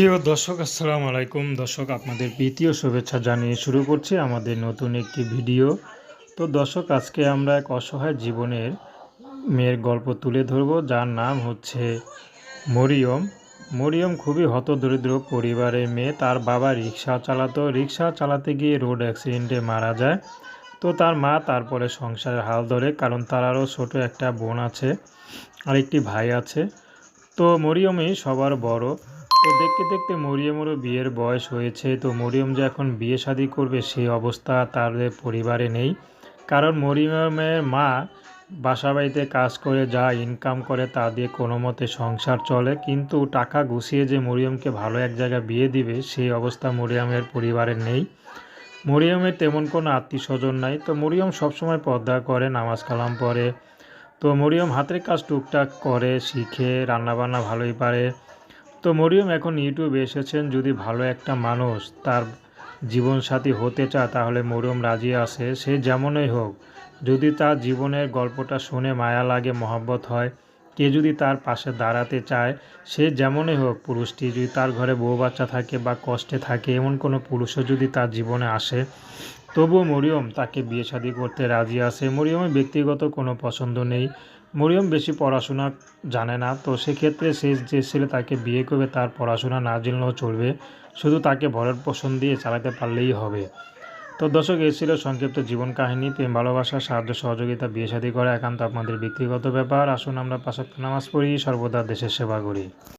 প্রিয় দর্শক, আসসালামু আলাইকুম। দর্শক, আপনাদের প্রীতীয় শুভেচ্ছা জানিয়ে শুরু করছি আমাদের নতুন একটি ভিডিও। তো দর্শক, আজকে আমরা এক অসহায় জীবনের মেয়ের গল্প তুলে ধরব, যার নাম হচ্ছে মরিয়ম। মরিয়ম খুবই হতদরিদ্র পরিবারের মেয়ে। তার বাবা রিক্সা চালাতো। রিক্সা চালাতে গিয়ে রোড অ্যাক্সিডেন্টে মারা যায়। তো তার মা তারপরে সংসারের হাল ধরে, কারণ তার আরও ছোটো একটা বোন আছে আর একটি ভাই আছে। তো মরিয়মই সবার বড়। তো দেখতে দেখতে মরিয়মেরও বিয়ের বয়স হয়েছে। তো মরিয়ম যে এখন বিয়ে শাদি করবে সেই অবস্থা তাদের পরিবারে নেই। কারণ মরিয়মের মা বাসা বাড়িতে কাজ করে, যা ইনকাম করে তা দিয়ে কোনো মতে সংসার চলে। কিন্তু টাকা গুছিয়ে যে মরিয়মকে ভালো এক জায়গায় বিয়ে দিবে, সেই অবস্থা মরিয়মের পরিবারে নেই। মরিয়মের তেমন কোনো আত্মীয় স্বজন নাই। তো মরিয়ম সবসময় পর্দা করে, নামাজ কালাম পড়ে। তো মরিয়ম হাতের কাজ টুকটাক করে, শিখে, রান্নাবান্না ভালোই পারে। তো মরিয়ম, এখন ইউটিউবে এসেছেন। যদি ভালো একটা মানুষ তার জীবনসাথী হতে চায়, তাহলে মরিয়ম রাজি আছে। সে যেমনই হোক, যদি তার জীবনের গল্পটা শুনে মায়া লাগে, মহাব্বত হয়, কে যদি তার পাশে দাঁড়াতে চায়, সে যেমনই হোক, পুরুষটি যদি তার ঘরে বউ বাচ্চা থাকে বা কষ্টে থাকে, এমন কোনো পুরুষও যদি তার জীবনে আসে তবুও মরিয়ম তাকে বিয়ে শাদী করতে রাজি আছে। মরিয়মের ব্যক্তিগত কোনো পছন্দ নেই। মরিয়ম বেশি পড়াশোনা জানে না, তো সেক্ষেত্রে সে যে ছেলে তাকে বিয়ে করবে তার পড়াশোনা না জানলেও চলবে। শুধু তাকে ভরের পোষণ দিয়ে চালাতে পারলেই হবে। তো দর্শক, এই ছিল সংক্ষিপ্ত জীবন কাহিনী। প্রেম, ভালোবাসা, সাহায্য, সহযোগিতা, বিয়ে শাদী করা একান্ত আপনাদের ব্যক্তিগত ব্যাপার। আসুন আমরা পাশাপাশি নামাজ পড়ি, সর্বদা দেশের সেবা করি।